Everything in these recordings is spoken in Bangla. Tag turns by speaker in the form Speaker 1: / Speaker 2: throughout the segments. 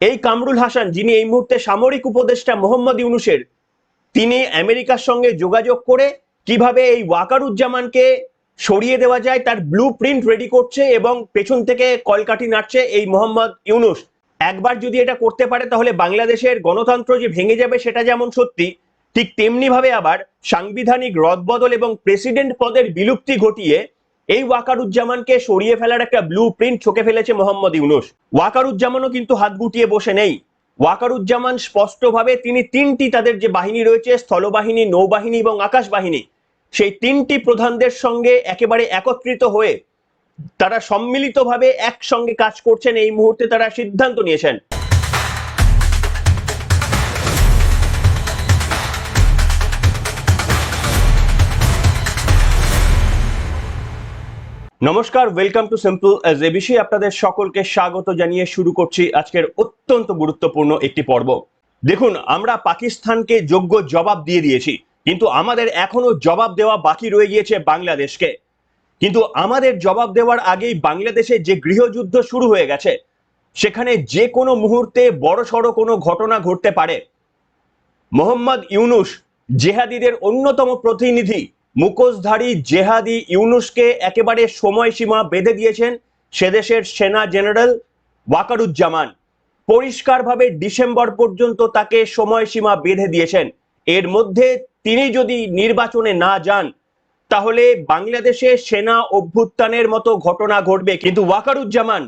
Speaker 1: এই কামরুল হাসান, যিনি এই মুহূর্তে সামরিক উপদেষ্টা মোহাম্মদ ইউনুসের, তিনি আমেরিকার সঙ্গে যোগাযোগ করে কীভাবে এই ওয়াকারুজ্জামানকে সরিয়ে দেওয়া যায়, তার ব্লু প্রিন্ট রেডি করছে এবং পেছন থেকে কলকাঠি নাড়ছে এই মোহাম্মদ ইউনুস। একবার যদি এটা করতে পারে, তাহলে বাংলাদেশের গণতন্ত্র যে ভেঙে যাবে সেটা যেমন সত্যি, ঠিক তেমনি ভাবে আবার সাংবিধানিক রদবদল এবং প্রেসিডেন্ট পদের বিলুপ্তি ঘটিয়ে এই ওয়াকারুজ্জামানকে সরিয়ে ফেলার একটা ব্লু প্রিন্ট ছকে ফেলেছে মোহাম্মদ ইউনুস। ওয়াকারুজ্জামানও কিন্তু হাত গুটিয়ে বসে নেই। ওয়াকারুজ্জামান স্পষ্টভাবে তিনি তিনটি তাদের যে বাহিনী রয়েছে, স্থলবাহিনী, নৌবাহিনী এবং আকাশ বাহিনী সেই তিনটি প্রধানদের সঙ্গে একেবারে একত্রিত হয়ে তারা সম্মিলিতভাবে একসঙ্গে কাজ করছেন। এই মুহূর্তে তারা সিদ্ধান্ত নিয়েছেন। নমস্কার ওয়েলকাম টু সিম্পল এজ এ বিষয়ে আপনাদের সকলকে স্বাগত জানিয়ে শুরু করছি আজকের অত্যন্ত গুরুত্বপূর্ণ একটি পর্ব। দেখুন, আমরা পাকিস্তানকে যোগ্য জবাব দিয়ে দিয়েছি, কিন্তু আমাদের এখনও জবাব দেওয়া বাকি রয়ে গিয়েছে বাংলাদেশকে। কিন্তু আমাদের জবাব দেওয়ার আগেই বাংলাদেশে যে গৃহযুদ্ধ শুরু হয়ে গেছে, সেখানে যে কোনো মুহূর্তে বড় সড়ো কোনো ঘটনা ঘটতে পারে। মোহাম্মদ ইউনুস জেহাদিদের অন্যতম প্রতিনিধি মুখোশধারী জেহাদি ইউনুসকে একেবারে সময়সীমা বেঁধে দিয়েছেন সেদেশের সেনা জেনারেল ওয়াকারুজ্জামান। পরিষ্কারভাবে ডিসেম্বর পর্যন্ত তাকে সময়সীমা বেঁধে দিয়েছেন। এর মধ্যে তিনি যদি নির্বাচনে না যান, তাহলে বাংলাদেশে সেনা অভ্যুত্থানের মতো ঘটনা ঘটবে। কিন্তু ওয়াকারুজ্জামান,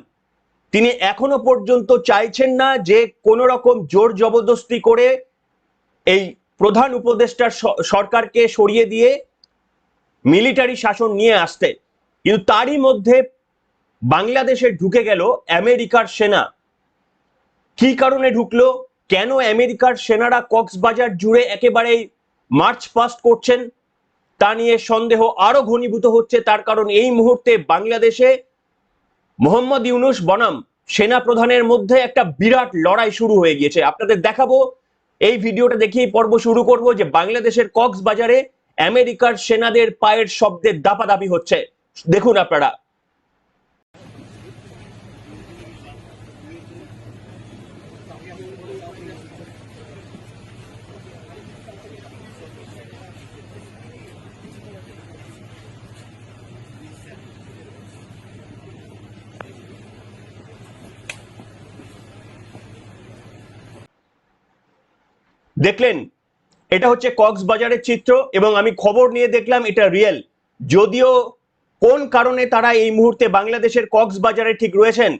Speaker 1: তিনি এখনও পর্যন্ত চাইছেন না যে কোনো রকম জোর জবরদস্তি করে এই প্রধান উপদেষ্টার সরকারকে সরিয়ে দিয়ে মিলিটারি শাসন নিয়ে আসতে। কিন্তু তারই মধ্যে বাংলাদেশে ঢুকে গেল আমেরিকার সেনা। কি কারণে ঢুকলো? কেন আমেরিকার সেনারা কক্সবাজার জুড়ে একেবারে মার্চ পাস্ট করছেন? তা নিয়ে সন্দেহ আরও ঘনীভূত হচ্ছে। তার কারণ এই মুহূর্তে বাংলাদেশে মোহাম্মদ ইউনুস বনাম সেনা প্রধানের মধ্যে একটা বিরাট লড়াই শুরু হয়ে গিয়েছে। আপনাদের দেখাবো। এই ভিডিওটা দেখিয়ে পর্ব শুরু করব যে বাংলাদেশের কক্সবাজারে আমেরিকার সেনাদের পায়ের শব্দে দাপাদাপি হচ্ছে। দেখুন আপনারা। দেখলেন এটা হচ্ছে কক্সবাজারের চিত্র এবং আমি খবর নিয়ে দেখলাম এটা রিয়েল যদিও কোন কারণে তারা এই মুহূর্তে বাংলাদেশের কক্সবাজারে ঠিক রয়েছেন,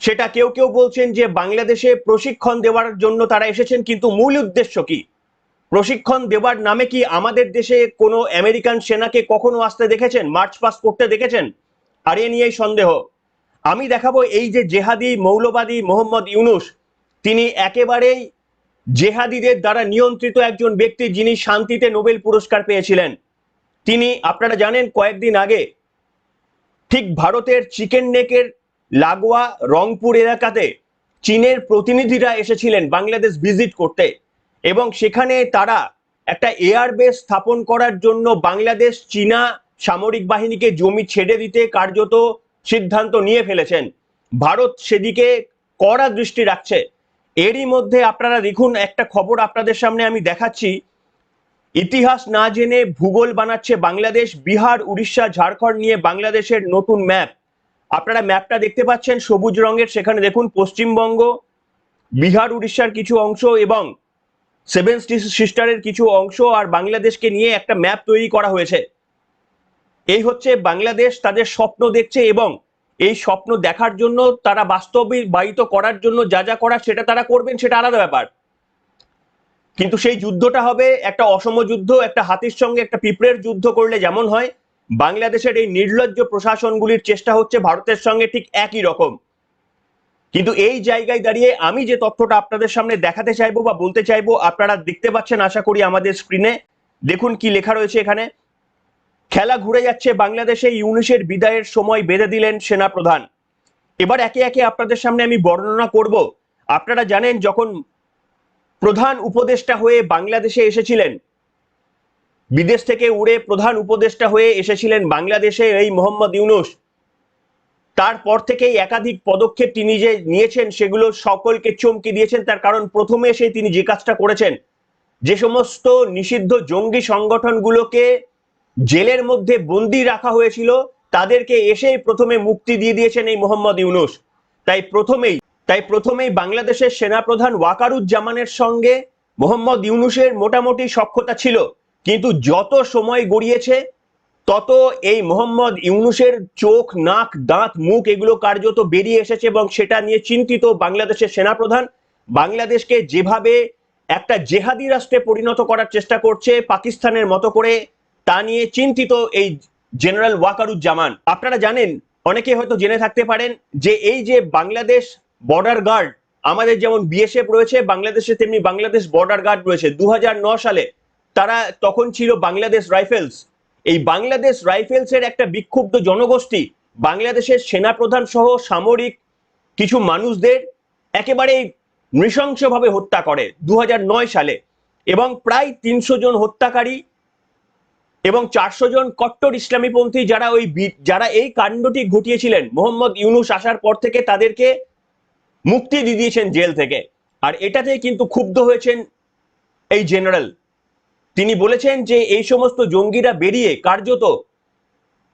Speaker 1: সেটা কেউ কেউ বলছেন যে বাংলাদেশে প্রশিক্ষণ দেওয়ার জন্য তারা এসেছেন, কিন্তু মূল উদ্দেশ্য কি? প্রশিক্ষণ দেওয়ার নামে কি আমাদের দেশে কোনো আমেরিকান সেনাকে কখনো আসতে দেখেছেন, মার্চ পাস করতে দেখেছেন? আর এ নিয়েই সন্দেহ। আমি দেখাবো এই যে জেহাদি, মৌলবাদী মোহাম্মদ ইউনুস, তিনি একেবারেই জেহাদিদের দ্বারা নিয়ন্ত্রিত একজন ব্যক্তি যিনি শান্তিতে নোবেল পুরস্কার পেয়েছিলেন। তিনি, আপনারা জানেন, কয়েকদিন আগে ঠিক ভারতের চিকেন নেকের লাগোয়া রংপুর এলাকাতে চীনের প্রতিনিধিরা এসেছিলেন বাংলাদেশ ভিজিট করতে এবং সেখানে তারা একটা এয়ার বেস স্থাপন করার জন্য বাংলাদেশ চীনা সামরিক বাহিনীকে জমি ছেড়ে দিতে কার্যত সিদ্ধান্ত নিয়ে ফেলেছেন। ভারত সেদিকে কড়া দৃষ্টি রাখছে। এরই মধ্যে আপনারা দেখুন, একটা খবর আপনাদের সামনে আমি দেখাচ্ছি। ইতিহাস না জেনে ভূগোল বানাচ্ছে বাংলাদেশ, বিহার, উড়িষ্যা, ঝাড়খণ্ড নিয়ে বাংলাদেশের নতুন ম্যাপ। আপনারা ম্যাপটা দেখতে পাচ্ছেন, সবুজ রঙের, সেখানে দেখুন পশ্চিমবঙ্গ, বিহার, উড়িষ্যার কিছু অংশ এবং সেভেন সিস্টারের কিছু অংশ আর বাংলাদেশকে নিয়ে একটা ম্যাপ তৈরি করা হয়েছে। এই হচ্ছে বাংলাদেশ, তাদের স্বপ্ন দেখছে এবং এই স্বপ্ন দেখার জন্য, তারা বাস্তবায়িত করার জন্য যা যা করার সেটা তারা করবেন, সেটা আলাদা ব্যাপার। কিন্তু সেই যুদ্ধটা হবে একটা অসম যুদ্ধ, একটা হাতির সঙ্গে একটা পিঁপড়ের যুদ্ধ করলে যেমন হয়। বাংলাদেশের এই নির্লজ্জ প্রশাসনগুলির চেষ্টা হচ্ছে ভারতের সঙ্গে ঠিক একই রকম। কিন্তু এই জায়গায় দাঁড়িয়ে আমি যে তথ্যটা আপনাদের সামনে দেখাতে চাইব বা বলতে চাইব, আপনারা দেখতে পাচ্ছেন, আশা করি আমাদের স্ক্রিনে দেখুন কি লেখা রয়েছে এখানে। খেলা ঘুরে যাচ্ছে বাংলাদেশে। ইউনিসের বিদায়ের সময় বেঁধে দিলেন সেনা প্রধান এবার একে একে আপনাদের সামনে আমি বর্ণনা করব। আপনারা জানেন, যখন প্রধান উপদেষ্টা হয়ে বাংলাদেশে এসেছিলেন, বিদেশ থেকে উড়ে প্রধান উপদেষ্টা হয়ে এসেছিলেন বাংলাদেশে এই মোহাম্মদ ইউনুস। তারপর থেকেই একাধিক পদক্ষেপ তিনি যে নিয়েছেন, সেগুলো সকলকে চমকে দিয়েছেন। তার কারণ, প্রথমে এসে তিনি যে কাজটা করেছেন, যে সমস্ত নিষিদ্ধ জঙ্গি সংগঠনগুলোকে জেলের মধ্যে বন্দি রাখা হয়েছিল। তাদেরকে এসেই প্রথমে মুক্তি দিয়ে দিয়েছেন এই মোহাম্মদ ইউনুস। তাই প্রথমেই তাই প্রথমেই বাংলাদেশের সেনাপ্রধান ওয়াকারুজ্জামানের সঙ্গে মোহাম্মদ ইউনুসের মোটামুটি সক্ষতা ছিল। কিন্তু যত সময় গড়িয়েছে, তত এই মোহাম্মদ ইউনুসের চোখ, নাক, দাঁত, মুখ এগুলো কার্যত বেরিয়ে এসেছে এবং সেটা নিয়ে চিন্তিত বাংলাদেশের সেনাপ্রধান। বাংলাদেশকে যেভাবে একটা জেহাদি রাষ্ট্রে পরিণত করার চেষ্টা করছে, পাকিস্তানের মতো করে তা নিয়ে চিন্তিত এই জেনারেল ওয়াকারুজ্জামান। আপনারা জানেন, অনেকে হয়তো জেনে থাকতে পারেন যে এই যে বাংলাদেশ বর্ডার গার্ড আমাদের যেমন বিএসএফ রয়েছে, বাংলাদেশে তেমনি বাংলাদেশ বর্ডার গার্ড রয়েছে। দু সালে তারা তখন ছিল বাংলাদেশ রাইফেলস। এই বাংলাদেশ রাইফেলস এর একটা বিক্ষুব্ধ জনগোষ্ঠী, বাংলাদেশের সেনাপ্রধান সহ সামরিক কিছু মানুষদের একেবারে নৃশংসভাবে হত্যা করে দু হাজার নয় সালে। এবং প্রায় তিনশো জন হত্যাকারী এবং চারশো জন কট্টর ইসলামীপন্থী যারা ওই যারা এই কাণ্ডটি ঘটিয়েছিলেন, মোহাম্মদ ইউনুস আসার পর থেকে তাদেরকে মুক্তি দিয়ে দিয়েছেন জেল থেকে। আর এটাতে কিন্তু ক্ষুব্ধ হয়েছেন এই জেনারেল। তিনি বলেছেন যে এই সমস্ত জঙ্গিরা বেরিয়ে কার্যত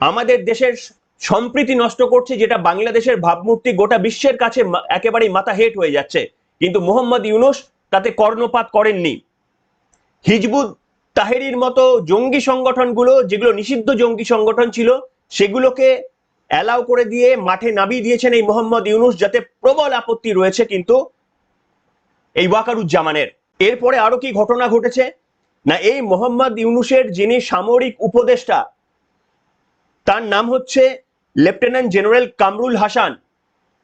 Speaker 1: আমাদের দেশের সম্প্রীতি নষ্ট করছে, যেটা বাংলাদেশের ভাবমূর্তি গোটা বিশ্বের কাছে একেবারেই মাথা হেট হয়ে যাচ্ছে। কিন্তু মোহাম্মদ ইউনুস তাতে কর্ণপাত করেননি। হিজবুত তাহেরির মতো জঙ্গি সংগঠনগুলো, যেগুলো নিষিদ্ধ জঙ্গি সংগঠন ছিল, সেগুলোকে অ্যালাউ করে দিয়ে মাঠে নামিয়ে দিয়েছেন এই মোহাম্মদ ইউনুস, যাতে প্রবল আপত্তি রয়েছে কিন্তু এই ওয়াকারুজ্জামানের। এরপরে আরও কি ঘটনা ঘটেছে? না, এই মোহাম্মদ ইউনুসের যিনি সামরিক উপদেষ্টা, তার নাম হচ্ছে লেফটেন্যান্ট জেনারেল কামরুল হাসান।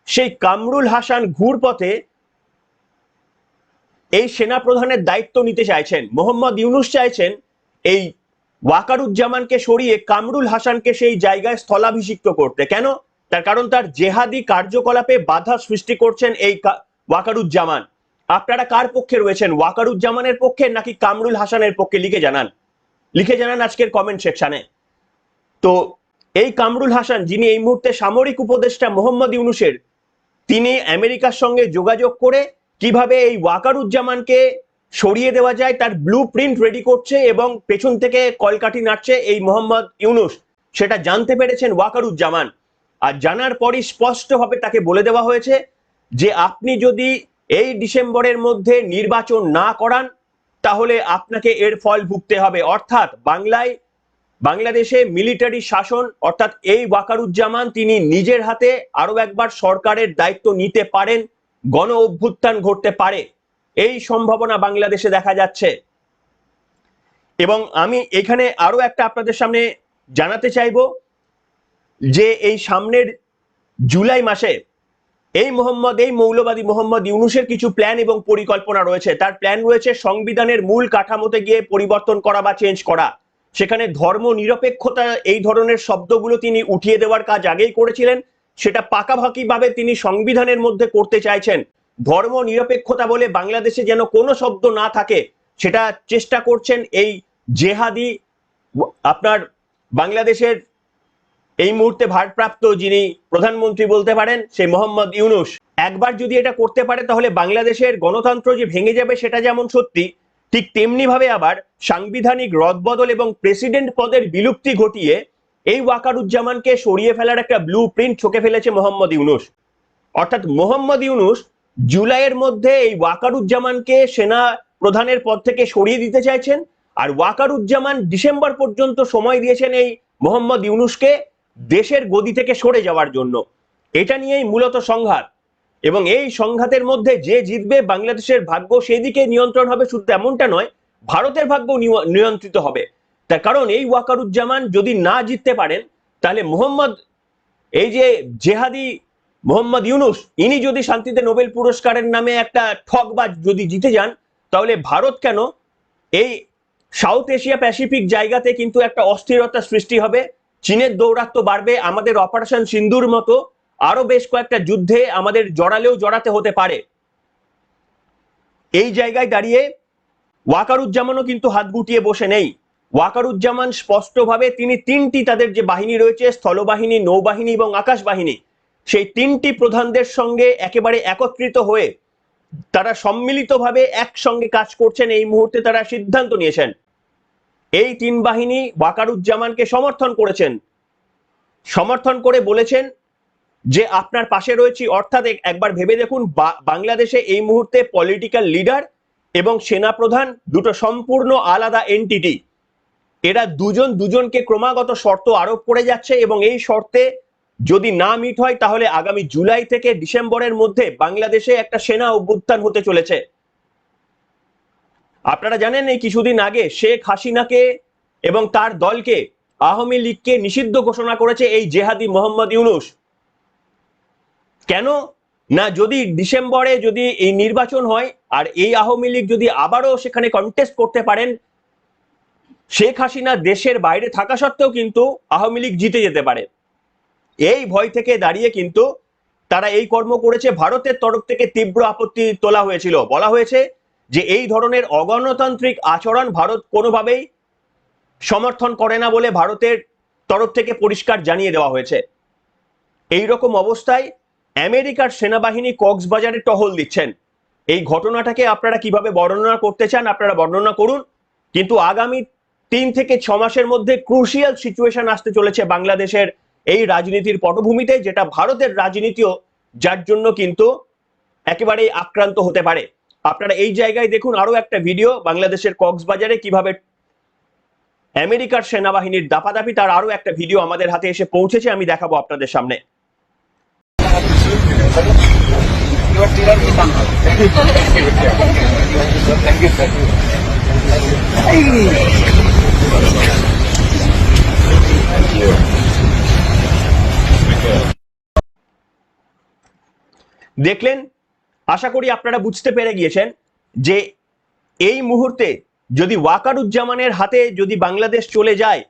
Speaker 1: সেই কামরুল হাসান ঘুরপথে এই সেনা প্রধানের দায়িত্ব নিতে চাইছেন। মোহাম্মদ ইউনুস চাইছেন এই ওয়াকারুজ্জামানকে সরিয়ে কামরুল হাসানকে সেই জায়গায় স্থলাভিষিক্ত করতে। কেন? তার কারণ তার জেহাদি কার্যকলাপে বাধা সৃষ্টি করছেন এই ওয়াকারুজ্জামান। আপনারা কার পক্ষে রয়েছেন? ওয়াকারুজ্জামানের পক্ষে নাকি কামরুল হাসানের পক্ষে? লিখে জানান। লিখে জানান আজকের কমেন্ট সেকশনে তো এই কামরুল হাসান, যিনি এই মুহূর্তে সামরিক উপদেষ্টা মোহাম্মদ ইউনুসের, তিনি আমেরিকার সঙ্গে যোগাযোগ করে কীভাবে এই ওয়াকারুজ্জামানকে সরিয়ে দেওয়া যায়, তার ব্লু প্রিন্ট রেডি করছে এবং পেছন থেকে কলকাঠি নাড়ছে এই মোহাম্মদ ইউনুস। সেটা জানতে পেরেছেন ওয়াকারুজ্জামান। আর জানার পরই স্পষ্টভাবে তাকে বলে দেওয়া হয়েছে যে, আপনি যদি এই ডিসেম্বরের মধ্যে নির্বাচন না করান, তাহলে আপনাকে এর ফল ভুগতে হবে। অর্থাৎ বাংলায়, বাংলাদেশে মিলিটারি শাসন, অর্থাৎ এই ওয়াকারুজ্জামান, তিনি নিজের হাতে আরও একবার সরকারের দায়িত্ব নিতে পারেন। গণ অভ্যুত্থান ঘটতে পারে। এই সম্ভাবনা বাংলাদেশে দেখা যাচ্ছে। এবং আমি এখানে আরও একটা আপনাদের সামনে জানাতে চাইব যে এই সামনের জুলাই মাসে এই মোহাম্মদ, এই মৌলবাদী মোহাম্মদ ইউনুসের কিছু প্ল্যান এবং পরিকল্পনা রয়েছে। তার প্ল্যান রয়েছে সংবিধানের মূল কাঠামোতে গিয়ে পরিবর্তন করা বা চেঞ্জ করা। সেখানে ধর্ম নিরপেক্ষতা এই ধরনের শব্দগুলো তিনি উঠিয়ে দেওয়ার কাজ আগেই করেছিলেন। সেটা পাকাপাকি ভাবে তিনি সংবিধানের মধ্যে করতে চাইছেন। ধর্ম নিরপেক্ষতা বলে বাংলাদেশে যেন কোনো শব্দ না থাকে, সেটা চেষ্টা করছেন এই জেহাদি, আপনার বাংলাদেশের এই মুহূর্তে ভারপ্রাপ্ত যিনি প্রধানমন্ত্রী বলতে পারেন, সেই মোহাম্মদ ইউনুস। একবার যদি এটা করতে পারে, তাহলে বাংলাদেশের গণতন্ত্র যে ভেঙে যাবে সেটা যেমন সত্যি, ঠিক তেমনি ভাবে আবার সাংবিধানিক রদবদল এবং প্রেসিডেন্ট পদের বিলুপ্তি ঘটিয়ে এই ওয়াকারুজ্জামানকে সরিয়ে ফেলার একটা ব্লু প্রিন্ট ঠকে ফেলেছে মোহাম্মদ ইউনুস। অর্থাৎ মোহাম্মদ ইউনুস জুলাইয়ের মধ্যে এই ওয়াকারুজ্জামানকে সেনা প্রধানের পদ থেকে সরিয়ে দিতে চাইছেন আর ওয়াকারুজ্জামান ডিসেম্বর পর্যন্ত সময় দিয়েছেন এই মোহাম্মদ ইউনুসকে দেশের গদি থেকে সরে যাওয়ার জন্য। এটা নিয়েই মূলত সংঘাত। এবং এই সংঘাতের মধ্যে যে জিতবে বাংলাদেশের ভাগ্য সেদিকে নিয়ন্ত্রণ হবে শুধু এমনটা নয়, ভারতের ভাগ্য নিয়- নিয়ন্ত্রিত হবে। তার কারণ এই ওয়াকারুজ্জামান যদি না জিততে পারেন, তাহলে মোহাম্মদ, এই যে জেহাদি মোহাম্মদ ইউনুস, ইনি যদি শান্তিতে নোবেল পুরস্কারের নামে একটা ঠকবাজ যদি জিতে যান, তাহলে ভারত কেন এই সাউথ এশিয়া প্যাসিফিক জায়গাতে কিন্তু একটা অস্থিরতা সৃষ্টি হবে, চীনের দৌরাত্ম বাড়বে, আমাদের অপারেশন সিন্ধুর মতো আরও বেশ কয়েকটা যুদ্ধে আমাদের জড়ালেও জড়াতে হতে পারে। এই জায়গায় দাঁড়িয়ে ওয়াকারুজ্জামানও কিন্তু হাত গুটিয়ে বসে নেই। ওয়াকারুজ্জামান স্পষ্টভাবে তিনি তিনটি তাদের যে বাহিনী রয়েছে, স্থলবাহিনী, নৌবাহিনী এবং আকাশ বাহিনী সেই তিনটি প্রধানদের সঙ্গে একেবারে একত্রিত হয়ে তারা সম্মিলিতভাবে একসঙ্গে কাজ করছেন। এই মুহূর্তে তারা সিদ্ধান্ত নিয়েছেন, এই তিন বাহিনী ওয়াকারুজ্জামানকে সমর্থন করেছেন। সমর্থন করে বলেছেন যে, আপনার পাশে রয়েছি। অর্থাৎ একবার ভেবে দেখুন বাংলাদেশে এই মুহূর্তে পলিটিক্যাল লিডার এবং সেনাপ্রধান দুটো সম্পূর্ণ আলাদা এনটিটি এরা দুজন দুজনকে ক্রমাগত শর্ত আরোপ করে যাচ্ছে এবং এই শর্তে যদি না মিট হয়, তাহলে আগামী জুলাই থেকে ডিসেম্বরের মধ্যে বাংলাদেশে একটা সেনা অভ্যুত্থান হতে চলেছে। আপনারা জানেন, এই কিছুদিন আগে শেখ হাসিনাকে এবং তার দলকে আওয়ামী লীগকে নিষিদ্ধ ঘোষণা করেছে এই জেহাদি মোহাম্মদ ইউনুস। কেন? না, যদি ডিসেম্বরে যদি এই নির্বাচন হয়, আর এই আওয়ামী লীগ যদি আবারও সেখানে কন্টেস্ট করতে পারেন শেখ হাসিনা দেশের বাইরে থাকা সত্ত্বেও কিন্তু আওয়ামী লীগ জিতে যেতে পারে। এই ভয় থেকে দাঁড়িয়ে কিন্তু তারা এই কর্ম করেছে। ভারতের তরফ থেকে তীব্র আপত্তি তোলা হয়েছিল। বলা হয়েছে যে এই ধরনের অগণতান্ত্রিক আচরণ ভারত কোনোভাবেই সমর্থন করে না বলে ভারতের তরফ থেকে পরিষ্কার জানিয়ে দেওয়া হয়েছে। এই রকম অবস্থায় আমেরিকার সেনাবাহিনী কক্সবাজারে টহল দিচ্ছেন। এই ঘটনাটাকে আপনারা কীভাবে বর্ণনা করতে চান আপনারা বর্ণনা করুন। কিন্তু আগামী তিন থেকে ছ মাসের মধ্যে ক্রুশিয়াল সিচুয়েশন আসতে চলেছে বাংলাদেশের এই রাজনীতির পটভূমিতে যেটা ভারতের রাজনীতিও যার জন্য কিন্তু একেবারেই আক্রান্ত হতে পারে আপনারা এই জায়গায় দেখুন আরও একটা ভিডিও বাংলাদেশের কক্সবাজারে কীভাবে আমেরিকার সেনাবাহিনীর দাপাদাপি তার আরও একটা ভিডিও আমাদের হাতে এসে পৌঁছেছে আমি দেখাবো আপনাদের সামনে.
Speaker 2: Thank you, sir.
Speaker 1: দেখলেন? আশা করি আপনারা বুঝতে পেরে গিয়েছেন যে এই মুহূর্তে যদি ওয়াকারুজ্জামানের হাতে যদি বাংলাদেশ চলে যায়,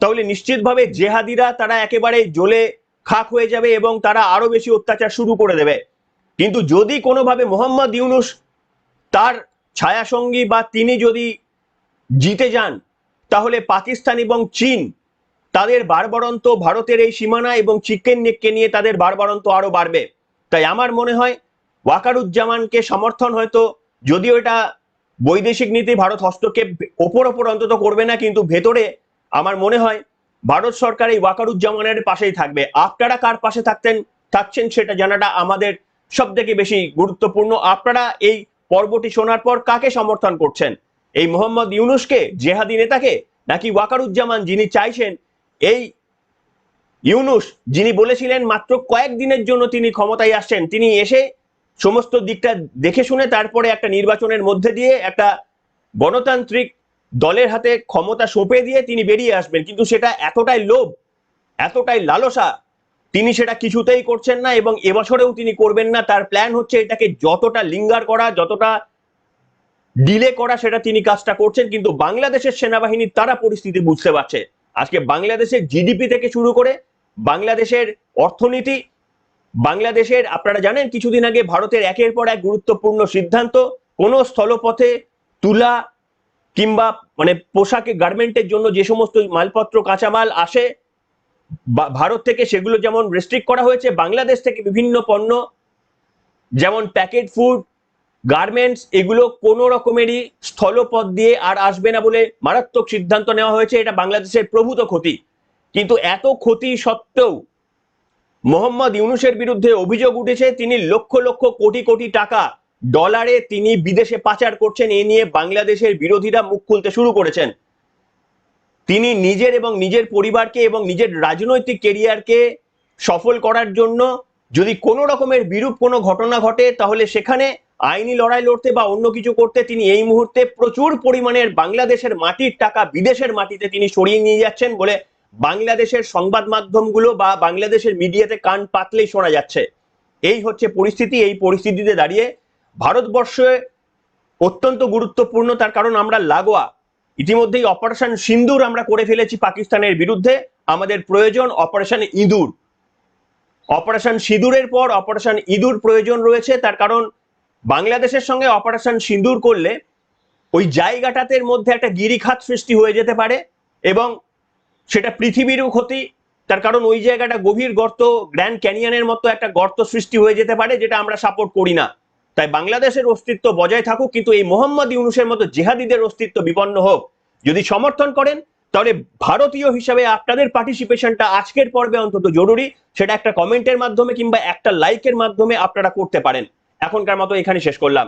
Speaker 1: তাহলে নিশ্চিতভাবে জেহাদিরা তারা একেবারে জ্বলে খাক হয়ে যাবে এবং তারা আরও বেশি অত্যাচার শুরু করে দেবে। কিন্তু যদি কোনোভাবে মোহাম্মদ ইউনুস তার ছায়াসঙ্গী বা তিনি যদি জিতে যান তাহলে পাকিস্তান এবং চীন তাদের বারবারন্ত ভারতের এই সীমানা এবং চিকেন নেককে নিয়ে তাদের বারবারন্ত আরও বাড়বে। তাই আমার মনে হয় ওয়াকারুজ্জামানকে সমর্থন হয়তো যদিও এটা বৈদেশিক নীতি, ভারত হস্তক্ষেপ ওপর ওপর অন্তত করবে না, কিন্তু ভেতরে আমার মনে হয় ভারত সরকার এই ওয়াকারুজ্জামানের পাশেই থাকবে। আপনারা কার পাশে থাকতেন, থাকছেন সেটা জানাটা আমাদের সব থেকে বেশি গুরুত্বপূর্ণ। আপনারা এই পর্বটি শোনার পর কাকে সমর্থন করছেন? এই মোহাম্মদ ইউনুসকে জেহাদি নেতাকে নাকি ওয়াকারুজ্জামান যিনি চাইছেন, এই ইউনুস যিনি বলেছিলেন মাত্র কয়েকদিনের জন্য তিনি ক্ষমতায় আসছেন, তিনি এসে সমস্ত দিকটা দেখে শুনে তারপরে একটা নির্বাচনের মধ্যে দিয়ে একটা গণতান্ত্রিক দলের হাতে ক্ষমতা সঁপে দিয়ে তিনি বেরিয়ে আসবেন। কিন্তু সেটা এতটাই লোভ, এতটাই লালসা, তিনি সেটা কিছুতেই করছেন না এবং এবছরেও তিনি করবেন না। তার প্ল্যান হচ্ছে এটাকে যতটা লিঙ্গার করা, যতটা ডিলে করা সেটা তিনি কাজটা করছেন, কিন্তু বাংলাদেশের সেনাবাহিনী তারা পরিস্থিতি বুঝতে পারছে। আজকে বাংলাদেশের জিডিপি থেকে শুরু করে বাংলাদেশের অর্থনীতি, বাংলাদেশের আপনারা জানেন কিছুদিন আগে ভারতের একের পর এক গুরুত্বপূর্ণ সিদ্ধান্ত, কোন স্থলপথে তুলা কিংবা মানে পোশাকে গার্মেন্টের জন্য যে সমস্ত মালপত্র, কাঁচামাল আসে ভারত থেকে সেগুলো যেমন রেস্ট্রিক্ট করা হয়েছে, বাংলাদেশ থেকে বিভিন্ন পণ্য, যেমন প্যাকেট ফুড গার্মেন্টস এগুলো কোনো রকমেরই স্থলপথ দিয়ে আর আসবে না বলে মারাত্মক সিদ্ধান্ত নেওয়া হয়েছে। এটা বাংলাদেশের প্রভূত ক্ষতি। কিন্তু এত ক্ষতি সত্ত্বেও মোহাম্মদ ইউনুসের বিরুদ্ধে অভিযোগ উঠেছে, তিনি লক্ষ লক্ষ কোটি কোটি টাকা ডলারে তিনি বিদেশে পাচার করছেন, এ নিয়ে বাংলাদেশের বিরোধীরা মুখ খুলতে শুরু করেছেন। তিনি নিজের এবং নিজের পরিবারকে এবং নিজের রাজনৈতিক কেরিয়ারকে সফল করার জন্য যদি কোনো রকমের বিরূপ কোনো ঘটনা ঘটে, তাহলে সেখানে আইনি লড়াই লড়তে বা অন্য কিছু করতে তিনি এই মুহূর্তে প্রচুর পরিমাণের বাংলাদেশের মাটির টাকা বিদেশের মাটিতে তিনি সরিয়ে নিয়ে যাচ্ছেন বলে বাংলাদেশের সংবাদ মাধ্যমগুলো বা বাংলাদেশের মিডিয়াতে কান পাতলেই শোনা যাচ্ছে। এই হচ্ছে পরিস্থিতি, এই পরিস্থিতিতে দাঁড়িয়ে ভারতবর্ষে অত্যন্ত গুরুত্বপূর্ণ, তার কারণ আমরা লাগোয়া। ইতিমধ্যেই অপারেশন সিন্দুর আমরা করে ফেলেছি পাকিস্তানের বিরুদ্ধে। আমাদের প্রয়োজন অপারেশন ইঁদুর। অপারেশন সিঁদুরের পর অপারেশন ইঁদুর প্রয়োজন রয়েছে, তার কারণ বাংলাদেশের সঙ্গে অপারেশন সিঁদুর করলে ওই জায়গাটাতে মধ্যে একটা গিরিখাত সৃষ্টি হয়ে যেতে পারে এবং সেটা পৃথিবীরও ক্ষতি। তার কারণ ওই জায়গাটা গভীর গর্ত, গ্র্যান্ড ক্যানিয়নের মতো একটা গর্ত সৃষ্টি হয়ে যেতে পারে যেটা আমরা সাপোর্ট করি না। তাই বাংলাদেশের অস্তিত্ব বজায় থাকুক, কিন্তু এই মোহাম্মদ ইউনুসের মতো জেহাদিদের অস্তিত্ব বিপন্ন হোক। যদি সমর্থন করেন, তাহলে ভারতীয় হিসাবে আপনাদের পার্টিসিপেশনটা আজকের পর্বে অন্তত জরুরি। সেটা একটা কমেন্টের মাধ্যমে কিংবা একটা লাইকের মাধ্যমে আপনারা করতে পারেন। এখনকার মতো এখানে শেষ করলাম।